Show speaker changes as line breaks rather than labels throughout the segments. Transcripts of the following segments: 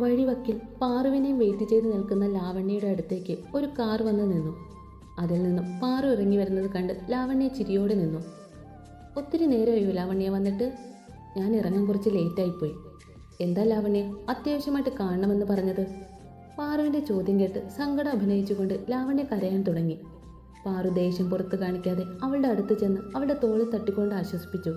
വഴിവക്കിൽ പാറുവിനെയും wait ചെയ്ത് നിൽക്കുന്ന ലാവണ്യയുടെ അടുത്തേക്ക് ഒരു കാർ വന്ന് നിന്നു. അതിൽ നിന്നും പാറു ഇറങ്ങി വരുന്നത് കണ്ട് ലാവണ്യ ചിരിയോടെ നിന്നു. ഒത്തിരി നേരമായോ ലാവണ്യ വന്നിട്ട്? ഞാൻ ഇറങ്ങാൻ കുറച്ച് ലേറ്റായിപ്പോയി. എന്താ ലാവണ്യ അത്യാവശ്യമായിട്ട് കാണണമെന്ന് പറഞ്ഞത്? പാറുവിന്റെ ചോദ്യം കേട്ട് സങ്കടം അഭിനയിച്ചുകൊണ്ട് ലാവണ്യ കരയാൻ തുടങ്ങി. പാറു ദേഷ്യം പുറത്ത് കാണിക്കാതെ അവളുടെ അടുത്ത് ചെന്ന് അവളുടെ തോളിൽ തട്ടിക്കൊണ്ട് ആശ്വസിപ്പിച്ചു.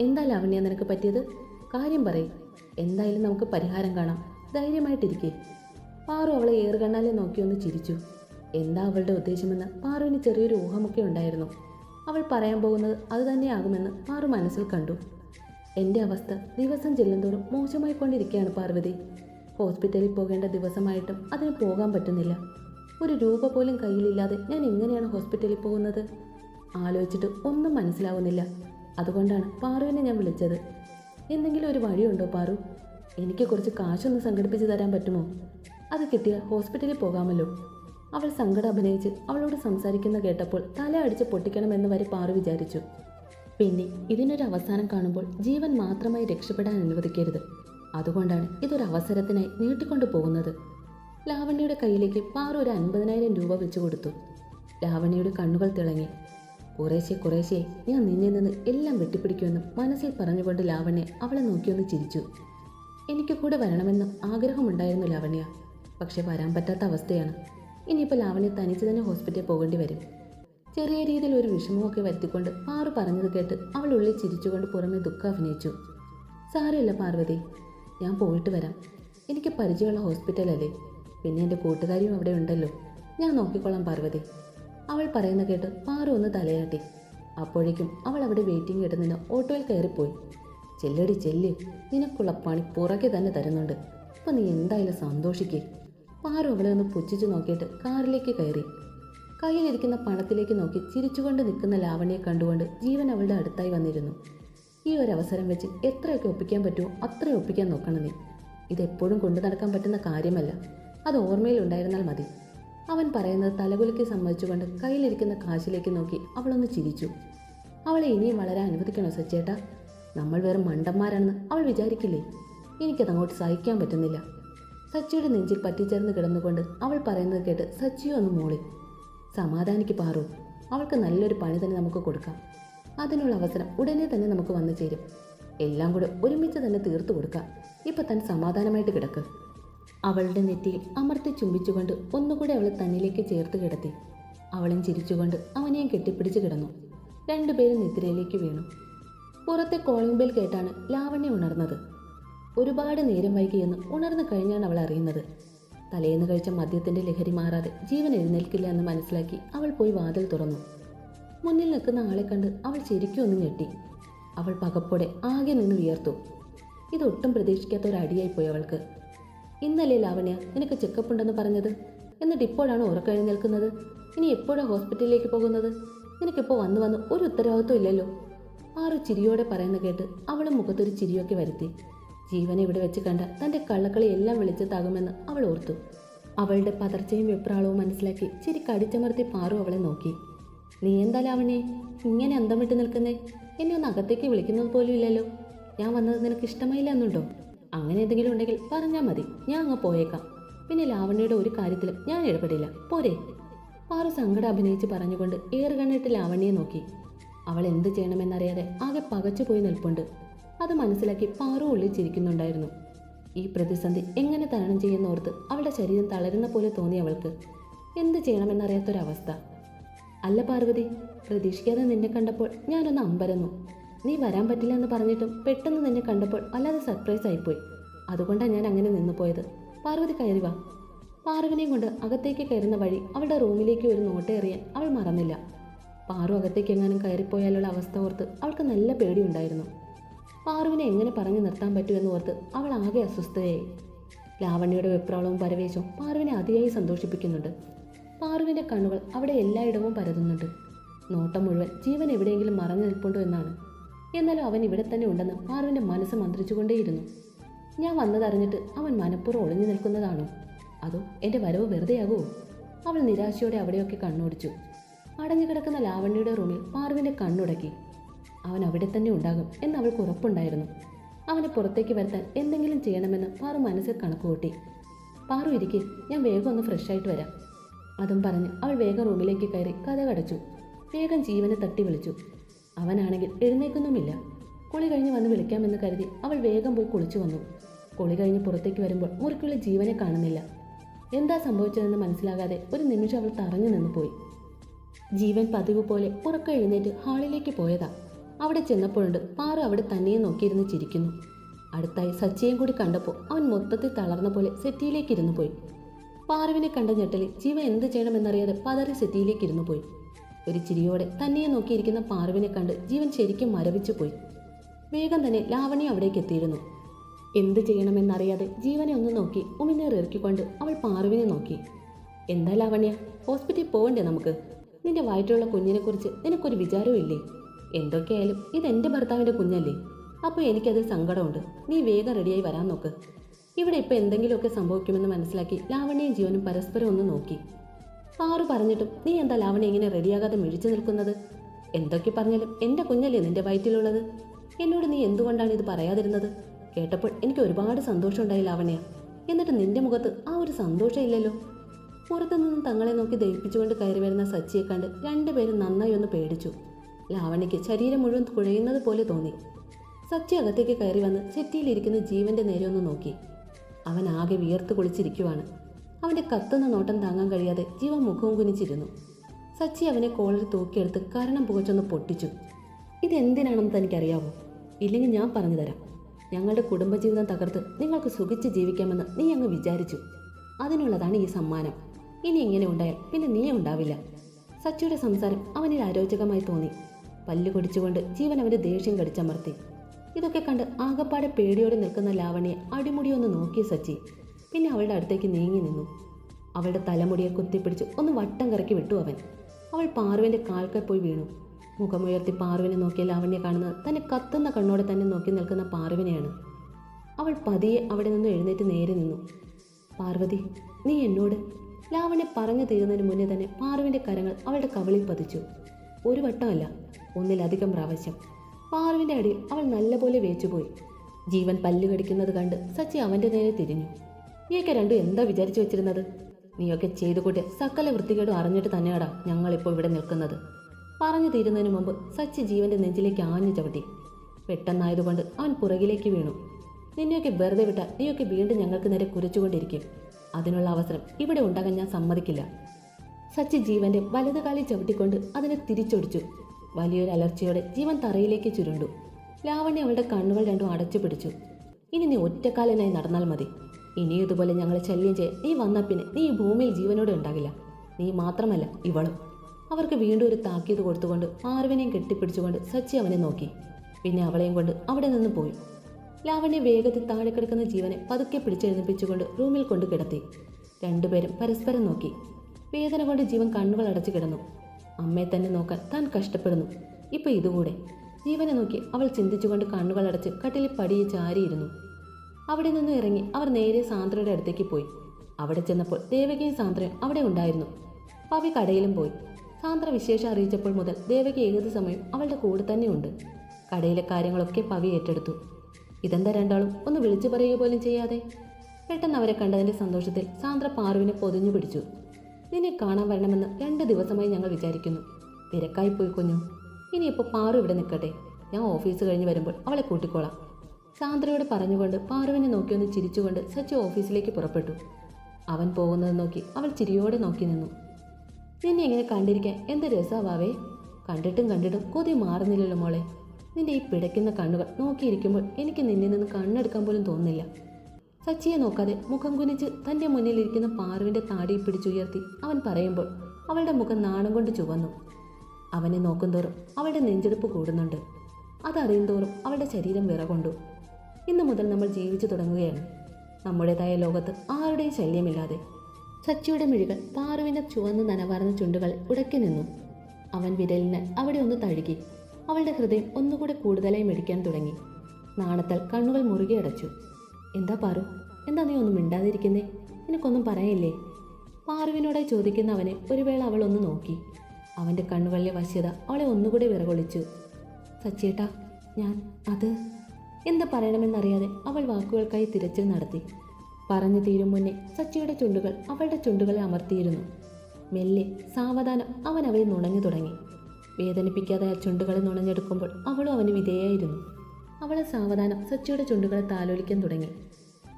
എന്താ ലാവണ്യ നിനക്ക് പറ്റിയത്? കാര്യം പറയും. എന്തായാലും നമുക്ക് പരിഹാരം കാണാം. ധൈര്യമായിട്ടിരിക്കേ. പാറു അവളെ ഏറുകണ്ണാലെ നോക്കി ഒന്ന് ചിരിച്ചു. എന്താ അവളുടെ ഉദ്ദേശമെന്ന് പാറുവിന് ചെറിയൊരു ഊഹമൊക്കെ ഉണ്ടായിരുന്നു. അവൾ പറയാൻ പോകുന്നത് അത് തന്നെയാകുമെന്ന് പാറു മനസ്സിൽ കണ്ടു. എന്റെ അവസ്ഥ ദിവസം ചെല്ലുന്തോറും മോശമായി കൊണ്ടിരിക്കുകയാണ് പാർവതി. ഹോസ്പിറ്റലിൽ പോകേണ്ട ദിവസമായിട്ടും അതിന് പോകാൻ പറ്റുന്നില്ല. ഒരു രൂപ പോലും കയ്യിലില്ലാതെ ഞാൻ എങ്ങനെയാണ് ഹോസ്പിറ്റലിൽ പോകുന്നത്? ആലോചിച്ചിട്ട് ഒന്നും മനസ്സിലാവുന്നില്ല. അതുകൊണ്ടാണ് പാറുവിനെ ഞാൻ വിളിച്ചത്. എന്തെങ്കിലും ഒരു വഴിയുണ്ടോ പാറു? എനിക്ക് കുറച്ച് കാശൊന്ന് സംഘടിപ്പിച്ച് തരാൻ പറ്റുമോ? അത് കിട്ടിയാൽ ഹോസ്പിറ്റലിൽ പോകാമല്ലോ. അവൾ സങ്കടം അഭിനയിച്ച് അവളോട് സംസാരിക്കുന്ന കേട്ടപ്പോൾ തല അടിച്ച് പൊട്ടിക്കണമെന്ന് വരെ പാറു വിചാരിച്ചു. പിന്നെ ഇതിനൊരു അവസാനം കാണുമ്പോൾ ജീവൻ മാത്രമായി രക്ഷപ്പെടാൻ അനുവദിക്കരുത്. അതുകൊണ്ടാണ് ഇതൊരു അവസരത്തിനായി നീട്ടിക്കൊണ്ടു പോകുന്നത്. ലാവണ്യയുടെ കയ്യിലേക്ക് പാറു ഒരു അൻപതിനായിരം രൂപ വെച്ചു കൊടുത്തു. ലാവണ്യയുടെ കണ്ണുകൾ തിളങ്ങി. കുറേശ്ശെ കുറേശ്ശെ ഞാൻ നിന്നിൽ നിന്ന് എല്ലാം വെട്ടിപ്പിടിക്കുമെന്നും മനസ്സിൽ പറഞ്ഞുകൊണ്ട് ലാവണ്യ അവളെ നോക്കിയൊന്ന് ചിരിച്ചു. എനിക്ക് കൂടെ വരണമെന്ന് ആഗ്രഹമുണ്ടായിരുന്നു ലാവണ്യ. പക്ഷെ വരാൻ പറ്റാത്ത അവസ്ഥയാണ്. ഇനിയിപ്പോൾ ലാവണ്യ തനിച്ച് തന്നെ ഹോസ്പിറ്റലിൽ പോകേണ്ടി വരും. ചെറിയ രീതിയിൽ ഒരു വിഷമമൊക്കെ വരുത്തിക്കൊണ്ട് പാറു പറഞ്ഞത് കേട്ട് അവൾ ഉള്ളിൽ ചിരിച്ചുകൊണ്ട് പുറമെ ദുഃഖം അഭിനയിച്ചു. സാരമില്ല പാർവതി ഞാൻ പോയിട്ട് വരാം. എനിക്ക് പരിചയമുള്ള ഹോസ്പിറ്റലല്ലേ? പിന്നെ എന്റെ കൂട്ടുകാരിയും അവിടെ ഉണ്ടല്ലോ. ഞാൻ നോക്കിക്കോളാം പാർവതി. അവൾ പറയുന്ന കേട്ട് പാറു ഒന്ന് തലയാട്ടി. അപ്പോഴേക്കും അവൾ അവിടെ വെയിറ്റിംഗ് ഇട്ട് നിന്ന് ഓട്ടോയിൽ കയറിപ്പോയി. ചെല്ലടി ചെല്ല്. നിനക്കുള്ള പണി പുറകെ തന്നെ തരുന്നുണ്ട്. അപ്പം നീ എന്തായാലും സന്തോഷിക്കേ. പാറു അവളെ ഒന്ന് പുച്ഛിച്ചു നോക്കിയിട്ട് കാറിലേക്ക് കയറി. കയ്യിലിരിക്കുന്ന പണത്തിലേക്ക് നോക്കി ചിരിച്ചുകൊണ്ട് നിൽക്കുന്ന ലാവണ്യെ കണ്ടുകൊണ്ട് ജീവൻ അവളുടെ അടുത്തായി വന്നിരുന്നു. ഈ ഒരു അവസരം വെച്ച് എത്രയൊക്കെ ഒപ്പിക്കാൻ പറ്റുമോ അത്രയും ഒപ്പിക്കാൻ നോക്കണം നീ. ഇതെപ്പോഴും കൊണ്ടു നടക്കാൻ പറ്റുന്ന കാര്യമല്ല. അത് ഓർമ്മയിൽ ഉണ്ടായിരുന്നാൽ മതി. അവൻ പറയുന്നത് തലകുലുക്കി സമ്മതിച്ചുകൊണ്ട് കയ്യിലിരിക്കുന്ന കാശിലേക്ക് നോക്കി അവളൊന്ന് ചിരിച്ചു. അവളെ ഇനിയും വളരാൻ അനുവദിക്കണോ സച്ചേട്ടാ? നമ്മൾ വെറും മണ്ടന്മാരാണെന്ന് അവൾ വിചാരിക്കില്ലേ? എനിക്കത് അങ്ങോട്ട് സഹിക്കാൻ പറ്റുന്നില്ല. സച്ചിയുടെ നെഞ്ചിൽ പറ്റിച്ചേർന്ന് കിടന്നുകൊണ്ട് അവൾ പറയുന്നത് കേട്ട് സച്ചിയോ ഒന്ന് മൂളി. സമാധാനിക്ക് പാറു. അവൾക്ക് നല്ലൊരു പണി തന്നെ നമുക്ക് കൊടുക്കാം. അതിനുള്ള അവസരം ഉടനെ തന്നെ നമുക്ക് വന്നു ചേരും. എല്ലാം കൂടെ ഒരുമിച്ച് തന്നെ തീർത്തു കൊടുക്കാം. ഇപ്പം തൻ സമാധാനമായിട്ട് കിടക്ക്. അവളുടെ നെറ്റിയിൽ അമർത്തി ചുംബിച്ചുകൊണ്ട് ഒന്നുകൂടെ അവളെ തന്നിലേക്ക് ചേർത്ത് കിടത്തി. അവളും ചിരിച്ചുകൊണ്ട് അവനെയും കെട്ടിപ്പിടിച്ച് കിടന്നു. രണ്ടുപേരും നിദ്രയിലേക്ക് വീണു. പുറത്തെ കോളിംഗ് ബെൽ കേട്ടാണ് ലാവണ്യ ഉണർന്നത്. ഒരുപാട് നേരം വൈകിയെന്ന് ഉണർന്നു കഴിഞ്ഞാണ് അവൾ അറിയുന്നത്. തലേന്ന് കഴിച്ച മദ്യത്തിന്റെ ലഹരി മാറാതെ ജീവൻ എഴുന്നേൽക്കില്ല എന്ന് മനസ്സിലാക്കി അവൾ പോയി വാതിൽ തുറന്നു. മുന്നിൽ നിൽക്കുന്ന ആളെ കണ്ട് അവൾ ശരിക്കും ഒന്ന് ഞെട്ടി. അവൾ പകപ്പോടെ ആകെ നിന്ന് വിയർത്തു. ഇതൊട്ടും പ്രതീക്ഷിക്കാത്ത ഒരു അടിയായിപ്പോയി അവൾക്ക്. ഇന്നലെ ലാവണ്യ നിനക്ക് ചെക്കപ്പ് ഉണ്ടെന്ന് പറഞ്ഞത്? എന്നിട്ട് ഇപ്പോഴാണ് ഉറക്കഴി നിൽക്കുന്നത്. ഇനി എപ്പോഴാണ് ഹോസ്പിറ്റലിലേക്ക് പോകുന്നത്? നിനക്കിപ്പോൾ വന്ന് വന്ന് ഒരു ഉത്തരവാദിത്വം ഇല്ലല്ലോ. ആറ് ചിരിയോടെ പറയുന്ന കേട്ട് അവളും മുഖത്തൊരു ചിരിയൊക്കെ വരുത്തി. ജീവനെ ഇവിടെ വെച്ച് കണ്ട തന്റെ കള്ളക്കളി എല്ലാം വിളിച്ചതാകുമെന്ന് അവൾ ഓർത്തു. അവളുടെ പതർച്ചയും വിപ്രാളവും മനസ്സിലാക്കി ചിരി കടിച്ചമർത്തി പാറു അവളെ നോക്കി. നീ എന്താ ലാവണ്യേ? ഇങ്ങനെ അന്തം വിട്ട് നിൽക്കുന്നേ? എന്നെ ഒന്ന് അകത്തേക്ക് വിളിക്കുന്നത് പോലും ഇല്ലല്ലോ. ഞാൻ വന്നത് നിനക്ക് ഇഷ്ടമായില്ല എന്നുണ്ടോ? അങ്ങനെ എന്തെങ്കിലും ഉണ്ടെങ്കിൽ പറഞ്ഞാൽ മതി. ഞാൻ അങ്ങ് പോയേക്കാം. പിന്നെ ലാവണ്യയുടെ ഒരു കാര്യത്തിലും ഞാൻ ഇടപെടില്ല. പോരെ. പാറു സങ്കടം അഭിനയിച്ച് പറഞ്ഞുകൊണ്ട് ഏറുകണ്ണിട്ട് ലാവണ്യെ നോക്കി. അവൾ എന്ത് ചെയ്യണമെന്നറിയാതെ ആകെ പകച്ചു പോയി നിൽപ്പുണ്ട്. അത് മനസ്സിലാക്കി പാറു ഉള്ളിൽ ചിരിക്കുന്നുണ്ടായിരുന്നു. ഈ പ്രതിസന്ധി എങ്ങനെ തരണം ചെയ്യുന്നോർത്ത് അവളുടെ ശരീരം തളരുന്ന പോലെ തോന്നി അവൾക്ക്. എന്ത് ചെയ്യണമെന്നറിയാത്തൊരവസ്ഥ. അല്ല പാർവതി പ്രതീക്ഷിക്കാതെ നിന്നെ കണ്ടപ്പോൾ ഞാനൊന്ന് അമ്പരന്നു. നീ വരാൻ പറ്റില്ല എന്ന് പറഞ്ഞിട്ടും പെട്ടെന്ന് നിന്നെ കണ്ടപ്പോൾ അല്ലാതെ സർപ്രൈസ് ആയിപ്പോയി. അതുകൊണ്ടാണ് ഞാൻ അങ്ങനെ നിന്നു പോയത്. പാർവതി കയറി വാ. പാറുവിനെയും കൊണ്ട് അകത്തേക്ക് കയറുന്ന വഴി അവളുടെ റൂമിലേക്ക് ഒരു നോട്ട് എറിയാൻ അവൾ മറന്നില്ല. പാറു അകത്തേക്ക് എങ്ങാനും കയറിപ്പോയാലുള്ള അവസ്ഥ ഓർത്ത് അവൾക്ക് നല്ല പേടിയുണ്ടായിരുന്നു. പാറുവിനെ എങ്ങനെ പറഞ്ഞു നിർത്താൻ പറ്റുമെന്ന് ഓർത്ത് അവൾ ആകെ അസ്വസ്ഥയായി. ലാവണ്യയുടെ വെപ്രാളവും പരവേശവും പാറുവിനെ അതിയായി സന്തോഷിപ്പിക്കുന്നുണ്ട്. പാറുവിന്റെ കണ്ണുകൾ അവിടെ എല്ലായിടവും പരതുന്നുണ്ട്. നോട്ടം മുഴുവൻ ജീവൻ എവിടെയെങ്കിലും മറഞ്ഞു നിൽപ്പുണ്ടോ എന്നാണ്. എന്നാലും അവൻ ഇവിടെ തന്നെ ഉണ്ടെന്ന് പാറുവിന്റെ മനസ്സ് മന്ത്രിച്ചുകൊണ്ടേയിരുന്നു. ഞാൻ വന്നതറിഞ്ഞിട്ട് അവൻ മനപ്പുറം ഒളിഞ്ഞു നിൽക്കുന്നതാണോ? അതോ എന്റെ വരവ് വെറുതെയാകുമോ? അവൾ നിരാശയോടെ അവിടെയൊക്കെ കണ്ണോടിച്ചു. അടഞ്ഞു കിടക്കുന്ന ലാവണ്യയുടെ റൂമിൽ പാർവിന്റെ കണ്ണുടക്കി. അവൻ അവിടെ തന്നെ ഉണ്ടാകും എന്ന് അവൾക്ക് ഉറപ്പുണ്ടായിരുന്നു. അവനെ പുറത്തേക്ക് വരുത്താൻ എന്തെങ്കിലും ചെയ്യണമെന്ന് പാറു മനസ്സിൽ കണക്കുകൂട്ടി പാറു ഇരിക്കെ ഞാൻ വേഗം ഒന്ന് ഫ്രഷായിട്ട് വരാം. അതും പറഞ്ഞ് അവൾ വേഗം റൂമിലേക്ക് കയറി കഥ കടച്ചു. വേഗം ജീവനെ തട്ടി വിളിച്ചു. അവനാണെങ്കിൽ എഴുന്നേക്കൊന്നുമില്ല കുളി കഴിഞ്ഞ് വന്ന് വിളിക്കാമെന്ന് കരുതി അവൾ വേഗം പോയി കുളിച്ചു വന്നു. കുളി കഴിഞ്ഞ് പുറത്തേക്ക് വരുമ്പോൾ മുറിക്കുള്ളിൽ ജീവനെ കാണുന്നില്ല. എന്താ സംഭവിച്ചതെന്ന് മനസ്സിലാകാതെ ഒരു നിമിഷം അവൾ തറഞ്ഞു നിന്ന് പോയി. ജീവൻ പതിവ് പോലെ ഉറക്കം എഴുന്നേറ്റ് ഹാളിലേക്ക് പോയതാ. അവിടെ ചെന്നപ്പോഴുണ്ട് പാറു അവിടെ തന്നെയും നോക്കിയിരുന്ന് ചിരിക്കുന്നു. അടുത്തായി സച്ചിയും കൂടി കണ്ടപ്പോൾ അവൻ മൊത്തത്തിൽ തളർന്ന പോലെ സെറ്റിയിലേക്ക് ഇരുന്നു പോയി. പാറുവിനെ കണ്ട ഞെട്ടലിൽ ജീവൻ എന്ത് ചെയ്യണമെന്നറിയാതെ പതറി സെറ്റിയിലേക്ക് ഇരുന്നു പോയി. ഒരു ചിരിയോടെ തന്നെയെ നോക്കിയിരിക്കുന്ന പാർവിനെ കണ്ട് ജീവൻ ശരിക്കും മരവിച്ചു പോയി. വേഗം തന്നെ ലാവണി അവിടേക്ക് എത്തിയിരുന്നു. എന്ത് ചെയ്യണമെന്നറിയാതെ ജീവനെ ഒന്ന് നോക്കി ഉമിനീർ ഇറക്കിക്കൊണ്ട് അവൾ പാർവിനെ നോക്കി. എന്താ ലാവണ്യ ഹോസ്പിറ്റലിൽ പോകണ്ടേ നമുക്ക്? നിന്റെ വയറ്റിലുള്ള കുഞ്ഞിനെക്കുറിച്ച് നിനക്കൊരു വിചാരവും ഇല്ലേ? എന്തൊക്കെയായാലും ഇതെന്റെ ഭർത്താവിന്റെ കുഞ്ഞല്ലേ. അപ്പോൾ എനിക്കതിൽ സങ്കടമുണ്ട്. നീ വേഗം റെഡിയായി വരാൻ നോക്ക്. ഇവിടെ ഇപ്പോൾ എന്തെങ്കിലുമൊക്കെ സംഭവിക്കുമെന്ന് മനസ്സിലാക്കി ലാവണ്യയും ജീവനും പരസ്പരം ഒന്ന് നോക്കി. പാറു പറഞ്ഞിട്ടും നീ എന്താ ലാവണി ഇങ്ങനെ റെഡിയാകാതെ മിഴിച്ചു നിൽക്കുന്നത്? എന്തൊക്കെ പറഞ്ഞാലും എന്റെ കുഞ്ഞല്ലേ നിന്റെ വയറ്റിലുള്ളത്? എന്നോട് നീ എന്തുകൊണ്ടാണ് ഇത് പറയാതിരുന്നത്? കേട്ടപ്പോൾ എനിക്ക് ഒരുപാട് സന്തോഷമുണ്ടായി ലാവണ്യ. എന്നിട്ട് നിന്റെ മുഖത്ത് ആ ഒരു സന്തോഷമില്ലല്ലോ പുറത്തുനിന്നും തങ്ങളെ നോക്കി ദഹിപ്പിച്ചുകൊണ്ട് കയറി വരുന്ന സച്ചിയെ കണ്ട് രണ്ടുപേരും നന്നായി ഒന്ന് പേടിച്ചു. ലാവണയ്ക്ക് ശരീരം മുഴുവൻ കുഴയുന്നത് പോലെ തോന്നി. സച്ചി അകത്തേക്ക് കയറി വന്ന് ചെറ്റിയിലിരിക്കുന്ന ജീവന്റെ നേരെ ഒന്ന് നോക്കി. അവൻ ആകെ വിയർത്ത് കുളിച്ചിരിക്കുവാണ്. അവന്റെ കത്തുന്ന നോട്ടം താങ്ങാൻ കഴിയാതെ ജീവൻ മുഖവും കുനിച്ചിരുന്നു. സച്ചി അവനെ കോളർ തൂക്കിയെടുത്ത് കാരണം പുകച്ചൊന്ന് പൊട്ടിച്ചു. ഇതെന്തിനാണെന്ന് തനിക്കറിയാവോ? ഇല്ലെങ്കിൽ ഞാൻ പറഞ്ഞു തരാം ഞങ്ങളുടെ കുടുംബജീവിതം തകർത്ത് നിങ്ങൾക്ക് സുഖിച്ച് ജീവിക്കാമെന്ന് നീ അങ്ങ് വിചാരിച്ചു. അതിനുള്ളതാണ് ഈ സമ്മാനം. ഇനി ഇങ്ങനെ ഉണ്ടായാൽ പിന്നെ നീ ഉണ്ടാവില്ല. സച്ചിയുടെ സംസാരം അവനിൽ അരോചകമായി തോന്നി. പല്ലു കൊടിച്ചുകൊണ്ട് ജീവൻ അവന്റെ ദേഷ്യം കടിച്ചമർത്തി. ഇതൊക്കെ കണ്ട് ആകപ്പാടെ പേടിയോടെ നിൽക്കുന്ന ലാവണ്യെ അടിമുടിയൊന്ന് നോക്കി സച്ചി. പിന്നെ അവളുടെ അടുത്തേക്ക് നീങ്ങി നിന്നു. അവളുടെ തലമുടിയെ കുത്തിപ്പിടിച്ച് ഒന്ന് വട്ടം കറക്കി വിട്ടു അവൻ. അവൾ പാർവിന്റെ കാൽക്കൽ പോയി വീണു. മുഖമുയർത്തി പാറുവിനെ നോക്കിയ ലാവണ്യ കാണുന്നത് തന്നെ കത്തുന്ന കണ്ണോടെ തന്നെ നോക്കി നിൽക്കുന്ന പാറുവിനെയാണ് അവൾ പതിയെ അവിടെ നിന്ന് എഴുന്നേറ്റ് നേരെ നിന്നു. പാർവതി നീ എന്നോട് ലാവണ്യ പറഞ്ഞു തീരുന്നതിന് മുന്നേ തന്നെ പാർവിന്റെ കരങ്ങൾ അവളുടെ കവളിൽ പതിച്ചു. ഒരു വട്ടമല്ല ഒന്നിലധികം പ്രാവശ്യം പാർവിന്റെ അടിയിൽ അവൾ നല്ലപോലെ വേച്ചുപോയി. ജീവൻ പല്ലുകടിക്കുന്നത് കണ്ട് സച്ചി അവന്റെ നേരെ തിരിഞ്ഞു. നീയൊക്കെ രണ്ടും എന്താ വിചാരിച്ചു വെച്ചിരുന്നത്? നീയൊക്കെ ചെയ്തു കൂട്ടിയ സകല വൃത്തികേടും അറിഞ്ഞിട്ട് തന്നെയാടാ ഞങ്ങളിപ്പോൾ ഇവിടെ നിൽക്കുന്നത്. പറഞ്ഞു തീരുന്നതിന് മുമ്പ് സച്ചി ജീവന്റെ നെഞ്ചിലേക്ക് ആഞ്ഞു ചവിട്ടി. പെട്ടെന്നായതുകൊണ്ട് അവൻ പുറകിലേക്ക് വീണു. നിന്നെയൊക്കെ വെറുതെ വിട്ടാൽ നീയൊക്കെ വീണ്ടും ഞങ്ങൾക്ക് നേരെ കുരച്ചുകൊണ്ടിരിക്കും. അതിനുള്ള അവസരം ഇവിടെ ഉണ്ടാകാൻ ഞാൻ സമ്മതിക്കില്ല. സച്ചി ജീവന്റെ വലതുകാലി ചവിട്ടിക്കൊണ്ട് അതിനെ തിരിച്ചൊടിച്ചു. വലിയൊരു അലർച്ചയോടെ ജീവൻ തറയിലേക്ക് ചുരുണ്ടു. ലാവണ്യ അവളുടെ കണ്ണുകൾ രണ്ടും അടച്ചു പിടിച്ചു ഇനി നീ ഒറ്റക്കാലനായി നടന്നാൽ മതി. ഇനിയും ഇതുപോലെ ഞങ്ങളെ ശല്യം ചെയ്യാൻ നീ വന്നാൽ പിന്നെ നീ ഈ ഭൂമിയിൽ ജീവനോടെ ഉണ്ടാകില്ല. നീ മാത്രമല്ല ഇവളും. അവർക്ക് വീണ്ടും ഒരു താക്കീത് കൊടുത്തുകൊണ്ട് ആർവിനെയും കെട്ടിപ്പിടിച്ചുകൊണ്ട് സച്ചി അവനെ നോക്കി. പിന്നെ അവളെയും കൊണ്ട് അവിടെ നിന്ന് പോയി. ലാവണ്യ വേഗത്തിൽ താഴെ കിടക്കുന്ന ജീവനെ പതുക്കെ പിടിച്ചെഴുന്നേപ്പിച്ചുകൊണ്ട് റൂമിൽ കൊണ്ട് കിടത്തി. രണ്ടുപേരും പരസ്പരം നോക്കി. വേദന കൊണ്ട് ജീവൻ കണ്ണുകൾ അടച്ചു കിടന്നു. അമ്മയെ തന്നെ നോക്കാൻ താൻ കഷ്ടപ്പെടുന്നു. ഇപ്പം ഇതുകൂടെ. ജീവനെ നോക്കി അവൾ ചിന്തിച്ചുകൊണ്ട് കണ്ണുകൾ അടച്ച് കട്ടിലിൽ പടിയെ ചാരിയിരുന്നു. അവിടെ നിന്ന് ഇറങ്ങി അവർ നേരെ സാന്ദ്രയുടെ അടുത്തേക്ക് പോയി. അവിടെ ചെന്നപ്പോൾ ദേവകിയും സാന്ദ്രയും അവിടെ ഉണ്ടായിരുന്നു. പവി കടയിലും പോയി. സാന്ദ്ര വിശേഷം അറിയിച്ചപ്പോൾ മുതൽ ദേവകി ഏത് സമയം അവളുടെ കൂടെ തന്നെയുണ്ട് കടയിലെ കാര്യങ്ങളൊക്കെ പവി ഏറ്റെടുത്തു. ഇതെന്താ രണ്ടാളും? ഒന്ന് വിളിച്ചു പറയുക പോലും ചെയ്യാതെ. പെട്ടെന്ന് അവരെ കണ്ടതിന്റെ സന്തോഷത്തിൽ സാന്ദ്ര പാറുവിനെ പൊതിഞ്ഞു പിടിച്ചു. നിന്നെ കാണാൻ വരണമെന്ന് രണ്ട് ദിവസമായി ഞങ്ങൾ വിചാരിക്കുന്നു. തിരക്കായി പോയി കുഞ്ഞു. ഇനിയിപ്പോൾ പാറു ഇവിടെ നിൽക്കട്ടെ. ഞാൻ ഓഫീസ് കഴിഞ്ഞ് വരുമ്പോൾ അവളെ കൂട്ടിക്കോളാം. സാന്ദ്രയോട് പറഞ്ഞുകൊണ്ട് പാറുവിനെ നോക്കിയൊന്ന് ചിരിച്ചുകൊണ്ട് സച്ചി ഓഫീസിലേക്ക് പുറപ്പെട്ടു. അവൻ പോകുന്നത് നോക്കി അവൾ ചിരിയോടെ നോക്കി നിന്നു. നിന്നെ ഇങ്ങനെ കണ്ടിരിക്കാൻ? എന്ത് രസാവാവേ കണ്ടിട്ടും കണ്ടിട്ടും കൊതി മാറുന്നില്ലല്ലോ മോളെ. നിന്റെ ഈ പിടയ്ക്കുന്ന കണ്ണുകൾ നോക്കിയിരിക്കുമ്പോൾ എനിക്ക് നിന്നിൽ നിന്ന് കണ്ണെടുക്കാൻ പോലും തോന്നുന്നില്ല. സച്ചിയെ നോക്കാതെ മുഖം കുനിച്ച് തന്റെ മുന്നിലിരിക്കുന്ന പാറുവിന്റെ താടി പിടിച്ചുയർത്തി അവൻ പറയുമ്പോൾ അവളുടെ മുഖം നാണം കൊണ്ട് ചുവന്നു. അവനെ നോക്കുന്തോറും അവളുടെ നെഞ്ചെടുപ്പ് കൂടുന്നുണ്ട്. അതറിയും തോറും അവളുടെ ശരീരം വിറകൊണ്ടു. ഇന്നു മുതൽ നമ്മൾ ജീവിച്ചു തുടങ്ങുകയാണ്. നമ്മുടേതായ ലോകത്ത് ആരുടെയും ശല്യമില്ലാതെ സച്ചിയുടെ മിഴികൾ പാറുവിന്റെ ചുവന്ന് നനവാർന്ന ചുണ്ടുകൾ ഉടക്കി നിന്നു. അവൻ വിരലിന് അവിടെ ഒന്ന് തഴുകി അവളുടെ ഹൃദയം ഒന്നുകൂടെ കൂടുതലായി മിടിക്കാൻ തുടങ്ങി. നാണത്താൽ കണ്ണുകൾ മുറുകെ അടച്ചു. എന്താ പാറു എന്താ നീ ഒന്നും മിണ്ടാതിരിക്കുന്നേ? നിനക്കൊന്നും പറയാനില്ലേ? പാറുവിനോടായി ചോദിക്കുന്ന അവനെ ഒരു വേള അവൾ ഒന്ന് നോക്കി. അവന്റെ കണ്ണുകളിലെ വശ്യത അവളെ ഒന്നുകൂടെ വിറകൊളിച്ചു. സച്ചേട്ടാ ഞാൻ അത് എന്ത് പറയണമെന്നറിയാതെ അവൾ വാക്കുകൾക്കായി തിരച്ചിൽ നടത്തി. പറഞ്ഞു തീരും മുന്നേ സച്ചിയുടെ ചുണ്ടുകൾ അവളുടെ ചുണ്ടുകളെ അമർത്തിയിരുന്നു. മെല്ലെ സാവധാനം അവൻ അവയെ നുണഞ്ഞു തുടങ്ങി. വേദനിപ്പിക്കാതെ ആ ചുണ്ടുകളെ നുണഞ്ഞെടുക്കുമ്പോൾ അവളും അവന് വിധേയായിരുന്നു. അവളെ സാവധാനം സച്ചിയുടെ ചുണ്ടുകളെ താലോലിക്കാൻ തുടങ്ങി.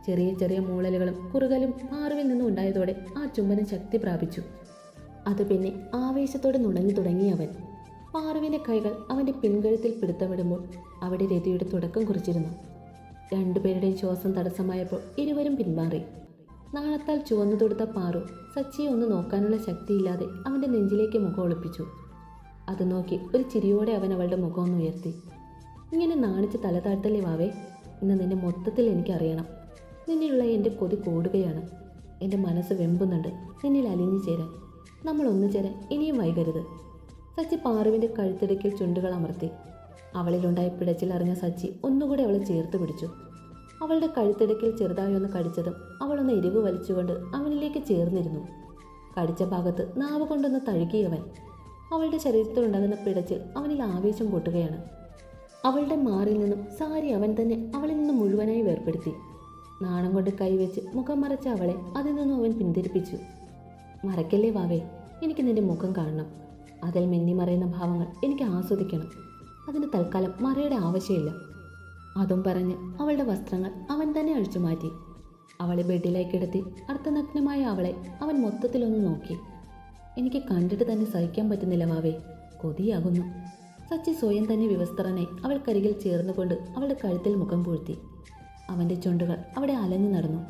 ചെറിയ ചെറിയ മൂളലുകളും കുറുകലും മാറുവിൽ നിന്നും ഉണ്ടായതോടെ ആ ചുംബനം ശക്തി പ്രാപിച്ചു. അത് പിന്നെ ആവേശത്തോടെ നുണഞ്ഞു തുടങ്ങി അവൻ. പാറുവിന്റെ കൈകൾ അവന്റെ പിൻകഴുത്തിൽ പിടുത്തമിടുമ്പോൾ അവിടെ രതിയുടെ തുടക്കം കുറിച്ചിരുന്നു. രണ്ടുപേരുടെയും ശ്വാസം തടസ്സമായപ്പോൾ ഇരുവരും പിന്മാറി. നാണത്താൽ ചുവന്നു തൊടുത്ത പാറു സച്ചിയെ ഒന്ന് നോക്കാനുള്ള ശക്തിയില്ലാതെ അവന്റെ നെഞ്ചിലേക്ക് മുഖം ഒളിപ്പിച്ചു. അത് നോക്കി ഒരു ചിരിയോടെ അവൻ അവളുടെ മുഖം ഒന്ന് ഉയർത്തി. ഇങ്ങനെ നാണിച്ച് തല വാവേ? ഇന്ന് നിന്നെ മൊത്തത്തിൽ എനിക്കറിയണം. നിന്നിലുള്ള എന്റെ കൊതി കൂടുകയാണ്. എന്റെ മനസ്സ് വെമ്പുന്നുണ്ട് നിന്നിൽ അലിഞ്ഞു ചേരാൻ. നമ്മൾ ഒന്നു ചേരാൻ ഇനിയും വൈകരുത്. സച്ചി പാറുവിന്റെ കഴുത്തിടയ്ക്കിൽ ചുണ്ടുകൾ അമർത്തി. അവളിലുണ്ടായ പിടച്ചിൽ അറിഞ്ഞ സച്ചി ഒന്നുകൂടി അവളെ ചേർത്ത് പിടിച്ചു. അവളുടെ കഴുത്തിടയ്ക്കിൽ ചെറുതായി ഒന്ന് കടിച്ചതും അവളൊന്ന് എരിവ് വലിച്ചുകൊണ്ട് അവനിലേക്ക് ചേർന്നിരുന്നു. കടിച്ച ഭാഗത്ത് നാവ് കൊണ്ടൊന്ന് തഴുകിയവൻ. അവളുടെ ശരീരത്തിലുണ്ടാകുന്ന പിടച്ചിൽ അവനിൽ ആവേശം കൂട്ടുകയാണ്. അവളുടെ മാറിൽ നിന്നും സാരി അവൻ തന്നെ അവളിൽ നിന്നും മുഴുവനായി വേർപ്പെടുത്തി. നാണം കൊണ്ട് കൈവച്ച് മുഖം മറച്ച അവളെ അതിൽ നിന്നും അവൻ പിന്തിരിപ്പിച്ചു. മറക്കല്ലേ വാവേ എനിക്ക് നിന്റെ മുഖം കാണണം. അതിൽ മിന്നിമറയുന്ന ഭാവങ്ങൾ എനിക്ക് ആസ്വദിക്കണം. അതിന് തൽക്കാലം മറയുടെ ആവശ്യമില്ല. അതും പറഞ്ഞ് അവളുടെ വസ്ത്രങ്ങൾ അവൻ തന്നെ അഴിച്ചു മാറ്റി. അവളെ ബെഡിലേക്ക് എടുത്തി അർത്ഥനഗ്നമായ അവളെ അവൻ മൊത്തത്തിലൊന്ന് നോക്കി. എനിക്ക് കണ്ടിട്ട് തന്നെ സഹിക്കാൻ പറ്റുന്നില്ല മാവേ കൊതിയാകുന്നു. സച്ചി സ്വയം തന്നെ വിവസ്ത്രനെ അവൾക്കരികിൽ ചേർന്നുകൊണ്ട് അവളുടെ കഴുത്തിൽ മുഖം പൂഴ്ത്തി. അവന്റെ ചുണ്ടുകൾ അവിടെ അലഞ്ഞു നടന്നു.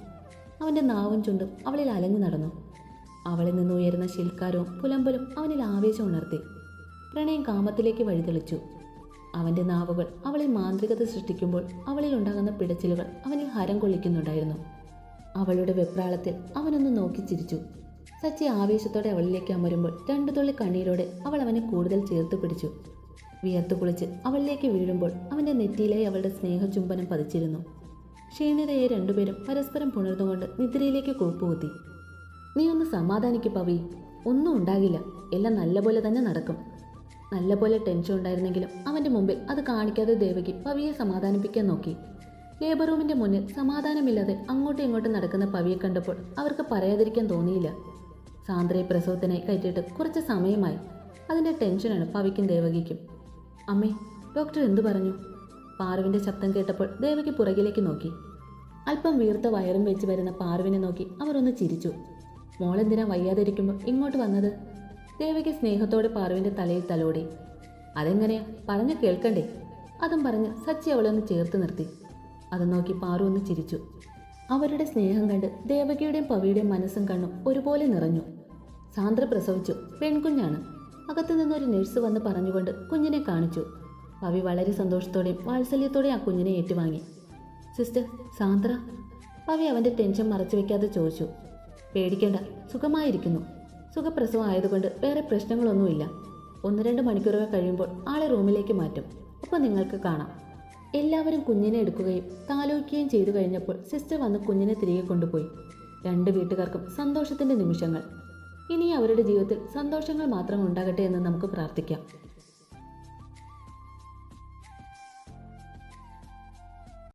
അവന്റെ നാവും ചുണ്ടും അവളിൽ അലഞ്ഞു നടന്നു. അവളിൽ നിന്ന് ഉയരുന്ന ശിൽക്കാരവും പുലമ്പലും അവനിൽ ആവേശം ഉണർത്തി. പ്രണയം കാമത്തിലേക്ക് വഴിതെളിച്ചു. അവന്റെ നാവുകൾ അവളിൽ മാന്ത്രികത സൃഷ്ടിക്കുമ്പോൾ അവളിൽ ഉണ്ടാകുന്ന പിടച്ചിലുകൾ അവനിൽ ഹരം കൊള്ളിക്കുന്നുണ്ടായിരുന്നു. അവളുടെ വെപ്രാളത്തിൽ അവനൊന്ന് നോക്കി ചിരിച്ചു. സച്ചി ആവേശത്തോടെ അവളിലേക്ക് അമരുമ്പോൾ രണ്ടു തുള്ളി കണ്ണീരോടെ അവൾ അവനെ കൂടുതൽ ചേർത്ത് പിടിച്ചു. വിയർത്തു കുളിച്ച് അവളിലേക്ക് വീഴുമ്പോൾ അവന്റെ നെറ്റിയിലായി അവളുടെ സ്നേഹചുംബനം പതിച്ചിരുന്നു. ക്ഷീണിതയെ രണ്ടുപേരും പരസ്പരം പുണർന്നുകൊണ്ട് നിദ്രയിലേക്ക് കൂപ്പുകുത്തി നീ ഒന്ന് സമാധാനിക്ക് പവി. ഒന്നും ഉണ്ടാകില്ല. എല്ലാം നല്ലപോലെ തന്നെ നടക്കും. നല്ലപോലെ ടെൻഷൻ ഉണ്ടായിരുന്നെങ്കിലും അവന്റെ മുമ്പിൽ അത് കാണിക്കാതെ ദേവകി പവിയെ സമാധാനിപ്പിക്കാൻ നോക്കി. ലേബർ റൂമിന്റെ മുന്നിൽ സമാധാനമില്ലാതെ അങ്ങോട്ടും ഇങ്ങോട്ടും നടക്കുന്ന പവിയെ കണ്ടപ്പോൾ അവർക്ക് പറയാതിരിക്കാൻ തോന്നിയില്ല. സാന്ദ്രയെ പ്രസവത്തിനായി കയറ്റിയിട്ട് കുറച്ച് സമയമായി. അതിന്റെ ടെൻഷനാണ് പവിക്കും ദേവകിക്കും. അമ്മേ ഡോക്ടർ എന്തു പറഞ്ഞു? പാറുവിന്റെ ശബ്ദം കേട്ടപ്പോൾ ദേവകി പുറകിലേക്ക് നോക്കി. അല്പം വീർത്ത വയറും വെച്ച് വരുന്ന പാറുവിനെ നോക്കി അവരൊന്ന് ചിരിച്ചു. മോളെന്തിനാ വയ്യാതിരിക്കുമ്പോൾ ഇങ്ങോട്ട് വന്നത്? ദേവകി സ്നേഹത്തോടെ പാറുവിന്റെ തലയിൽ തലോടി. അതെങ്ങനെയാ? പറഞ്ഞു കേൾക്കണ്ടേ? അതും പറഞ്ഞ് സച്ചി അവളെ ഒന്ന് ചേർത്ത് നിർത്തി. അത് നോക്കി പാറു ഒന്ന് ചിരിച്ചു. അവരുടെ സ്നേഹം കണ്ട് ദേവകിയുടെയും പവിയുടെയും മനസ്സും കണ്ണും ഒരുപോലെ നിറഞ്ഞു. സാന്ദ്ര പ്രസവിച്ചു. പെൺകുഞ്ഞാണ്. അകത്തു നിന്നൊരു നഴ്സ് വന്ന് പറഞ്ഞുകൊണ്ട് കുഞ്ഞിനെ കാണിച്ചു. പവി വളരെ സന്തോഷത്തോടെയും വാത്സല്യത്തോടെയും ആ കുഞ്ഞിനെ ഏറ്റുവാങ്ങി. സിസ്റ്റർ സാന്ദ്ര? പവി അവന്റെ ടെൻഷൻ മറച്ചു വെക്കാതെ ചോദിച്ചു. പേടിക്കേണ്ട. സുഖമായിരിക്കുന്നു. സുഖപ്രസവം ആയതുകൊണ്ട് വേറെ പ്രശ്നങ്ങളൊന്നുമില്ല. ഒന്ന് രണ്ട് മണിക്കൂറുകൾ കഴിയുമ്പോൾ ആളെ റൂമിലേക്ക് മാറ്റും. അപ്പോൾ നിങ്ങൾക്ക് കാണാം. എല്ലാവരും കുഞ്ഞിനെ എടുക്കുകയും താലോക്കുകയും ചെയ്തു കഴിഞ്ഞപ്പോൾ സിസ്റ്റർ വന്ന് കുഞ്ഞിനെ തിരികെ കൊണ്ടുപോയി. രണ്ട് വീട്ടുകാർക്കും സന്തോഷത്തിന്റെ നിമിഷങ്ങൾ. ഇനി അവരുടെ ജീവിതത്തിൽ സന്തോഷങ്ങൾ മാത്രം ഉണ്ടാകട്ടെ എന്ന് നമുക്ക് പ്രാർത്ഥിക്കാം.